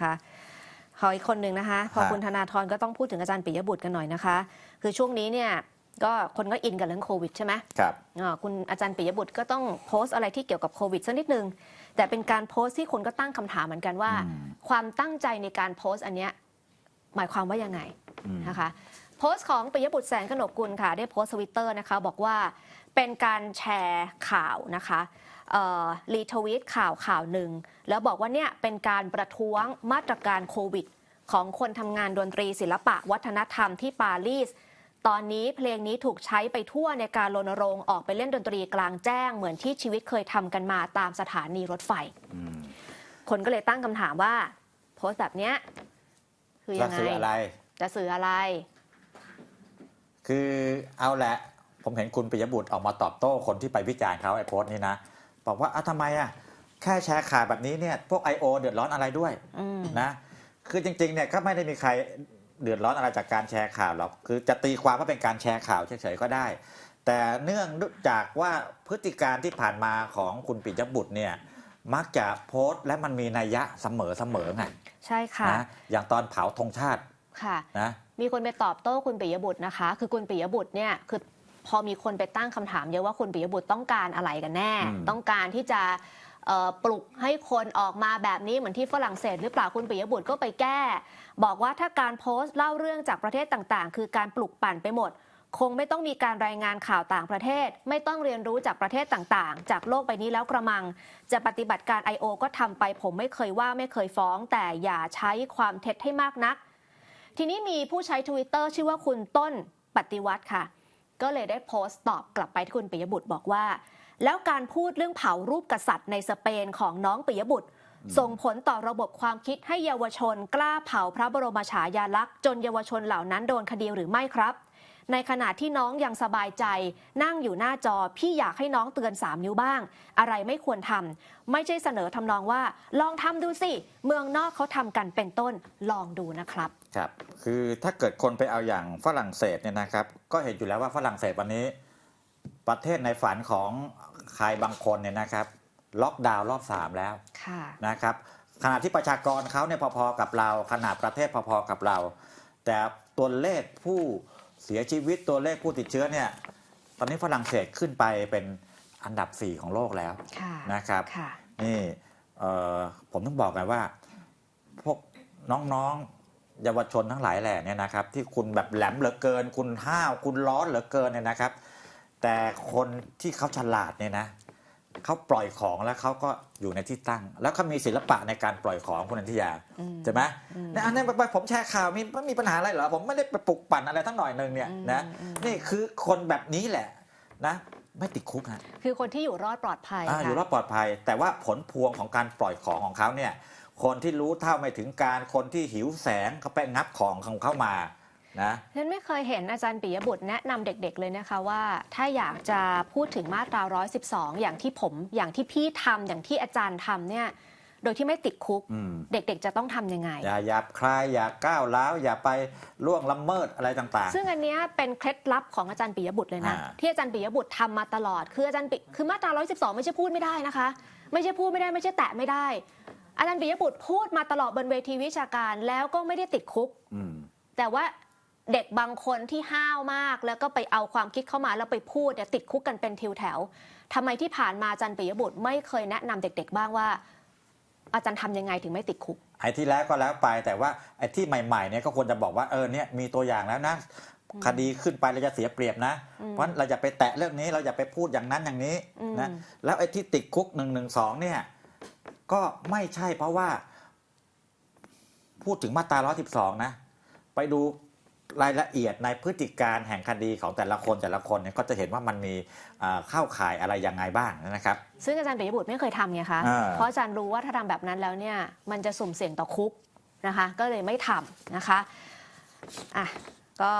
ค่ะขออีกคนหนึ่งนะคะ พอฮะคุณธนาธรก็ต้องพูดถึงอาจารย์ปิยบุตรกันหน่อยนะคะ คือช่วงนี้เนี่ยก็คนก็อินกับเรื่องโควิดใช่ไหมครับอ่าคุณอาจารย์ปิยบุตรก็ต้องโพสต์อะไรที่เกี่ยวกับโควิดสักนิดนึง แต่เป็นการโพสต์ที่คนก็ตั้งคำถามเหมือนกันว่าอืมความตั้งใจในการโพสต์อันเนี้ยหมายความว่ายังไงอืมนะคะโพสต์ของปิยบุตรแสงกนกกุลค่ะ ได้โพสต์ทวิตเตอร์นะคะ บอกว่าเป็นการแชร์ข่าวนะคะ รีทวีตข่าวข่าวหนึ่ง แล้วบอกว่าเนี่ยเป็นการประท้วงมาตรการโควิด ของคนทำงานดนตรีศิลปะวัฒนธรรมที่ปารีสตอนนี้เพลงนี้ถูกใช้ไปทั่วในการรณรงค์ออกไปเล่นดนตรีกลางแจ้ง เหมือนที่ชีวิตเคยทำกันมาตามสถานีรถไฟอืมคนก็เลยตั้งคำถามว่า โพสต์แบบเนี้ยคือจะยังไงสื่ออะไร จะสื่ออะไร คือเอาแหละ ผมเห็นคุณปิยบุตรออกมาตอบโต้คนที่ไปวิจารณ์เขาไอ้โพสต์นี้นะ บอกว่าอ้าวทำไมอะแค่แชร์ข่าวแบบนี้เนี่ยพวก I.O. เดือดร้อนอะไรด้วยอืม นะคือจริงๆเนี่ยก็ไม่ได้มีใครเดือดร้อนอะไรจากการแชร์ข่าวหรอกคือจะตีความว่าเป็นการแชร์ข่าวเฉยๆก็ได้ แต่เนื่องจากว่าพฤติการที่ผ่านมาของคุณปิยบุตรเนี่ยมักจะโพสต์และมันมีนัยยะเสมอๆไงใช่ค่ะนะอย่างตอนเผาธงชาติค่ะ นะ มีคนไปตอบโต้คุณปิยบุตรนะคะ คือคุณปิยบุตรเนี่ยคือ พอมีคนไปตั้งคำถามเยอะว่าคุณปิยบุตรต้องการอะไรกันแน่อืมต้องการที่จะเอ่อปลุกให้คนออกมาแบบนี้เหมือนที่ฝรั่งเศส หรือเปล่าคุณปิยบุตรก็ไปแก้ บอกว่าถ้าการโพสต์เล่าเรื่องจากประเทศต่างๆ คือการปลุกปั่นไปหมด คงไม่ต้องมีการรายงานข่าวต่างประเทศ ไม่ต้องเรียนรู้จากประเทศต่างๆ จากโลกใบนี้แล้วกระมัง จะปฏิบัติการ I.O. ก็ทำไปผมไม่เคยว่าไม่เคยฟ้อง แต่อย่าใช้ความเท็จให้มากนัก ทีนี้มีผู้ใช้ Twitter ชื่อว่าคุณต้นปฏิวัติค่ะ ก็เลยได้โพสต์ตอบกลับไปที่คุณปิยบุตรบอกว่า แล้วการพูดเรื่องเผารูปกษัตริย์ในสเปนของน้องปิยบุตร ส่งผลต่อระบบความคิดให้เยาวชน กล้าเผาพระบรมฉายาลักษณ์จนเยาวชนเหล่านั้นโดนคดีหรือไม่ครับ ในขณะที่น้องยังสบายใจ นั่งอยู่หน้าจอพี่อยากให้น้องเตือน3นิ้วบ้าง อะไรไม่ควรทำไม่ใช่เสนอทำนองว่า ลองทำดูสิ เมืองนอกเขาทำกันเป็นต้นลองดูนะครับครับ คือถ้าเกิดคนไปเอาอย่างฝรั่งเศสเนี่ยนะครับ ก็เห็นอยู่แล้วว่าฝรั่งเศสวันนี้ ประเทศในฝันของใครบางคนเนี่ยนะครับ ล็อกดาวน์รอบ3แล้วค่ะนะครับขณะที่ประชากรเขาเนี่ยพอๆกับเรา ขนาดประเทศพอๆกับเรา แต่ตัวเลขผู้ เสียชีวิตตัวเลขผู้ติดเชื้อเนี่ยตอนนี้ฝรั่งเศสขึ้นไปเป็นอันดับ 4 ของโลกแล้วค่ะนะครับค่ะนี่เอ่อผมต้องบอกกันว่า พวกน้องๆเยาวชนทั้งหลายแหล่เนี่ยนะครับ ที่คุณแบบแหลมเหลือเกิน คุณห้าวคุณร้อนเหลือเกินเนี่ยนะครับ แต่คนที่เขาฉลาดเนี่ยนะ เขาปล่อยของแล้วเขาก็อยู่ในที่ตั้ง แล้วเขามีศิลปะในการปล่อยของคุณนันทิยาอืมใช่ไหมอืมเนี่ยอันนี้ผมแชร์ข่าวมีไม่มีปัญหาอะไรเหรอผมไม่ได้ไปปลุกปั่นอะไรทั้งหน่อยหนึ่งเนี่ยอืมนะอืมนี่คือคนแบบนี้แหละนะไม่ติดคุกฮะคือคนที่อยู่รอดปลอดภัยอ่าค่ะอยู่รอดปลอดภัย แต่ว่าผลพวงของการปล่อยของของเขาเนี่ยคนที่รู้เท่าไม่ถึงการคนที่หิวแสงเขาไปงับของของเขามา นะฉันไม่เคยเห็นอาจารย์ปิยบุตรแนะนำเด็กๆเลยนะคะว่า ถ้าอยากจะพูดถึงมาตรา 112 อย่างที่ผม อย่างที่พี่ทำอย่างที่อาจารย์ทำเนี่ยโดยที่ไม่ติดคุกอืมเด็กๆ จะต้องทำยังไง อย่าหยาบคลายอย่าก้าวร้าว อย่าไปล่วงละเมิดอะไรต่างซึ่งอันเนี้ยเป็นเคล็ดลับของอาจารย์ปิยบุตรเลยนะอ่าที่อาจารย์ปิยบุตรทำมาตลอด คืออาจารย์ปิคือมาตรา 112 ไม่ใช่พูดไม่ได้นะคะ ไม่ใช่พูดไม่ได้ไม่ใช่แตะไม่ได้ อาจารย์ปิยบุตรพูดมาตลอดบนเวทีวิชาการแล้วก็ไม่ได้ติดคุกๆอืมแต่ว่า เด็กบางคนที่ห้าวมาก แล้วก็ไปเอาความคิดเข้ามาแล้วไปพูดเนี่ยติดคุกกันเป็นทิวแถวทำไมที่ผ่านมาอาจารย์ปิยบุตรไม่เคยแนะนำเด็ก ๆ บ้างว่า อาจารย์ทำยังไงถึงไม่ติดคุก ไอ้ที่แล้วก็แล้วไปแต่ว่าไอ้ที่ใหม่ๆเนี่ยก็ควรจะบอกว่าเออเนี่ยมีตัวอย่างแล้วนะคดีขึ้นไปเราจะเสียเปรียบนะอืมเพราะฉะนั้นเราอย่าไปแตะเรื่องนี้เราอย่าไปพูดอย่างนั้นอย่างนี้อืมนะแล้วไอ้ที่ติดคุกหนึ่งหนึ่งสองเนี่ย ก็ไม่ใช่เพราะว่า พูดถึงมาตรา112 นะ ไปดู รายละเอียดในพฤติการแห่งคดีของแต่ละคนแต่ละคนเนี่ยก็จะเห็นว่ามันมีอ่าเข้าข่ายอะไรยังไงบ้างนะครับ ซึ่งอาจารย์ปิยบุตรไม่เคยทำไงคะอ่าเพราะอาจารย์รู้ว่าถ้าทำแบบนั้นแล้วเนี่ยมันจะสุ่มเสี่ยงต่อคุกนะคะ ก็เลยไม่ทำนะคะอะก็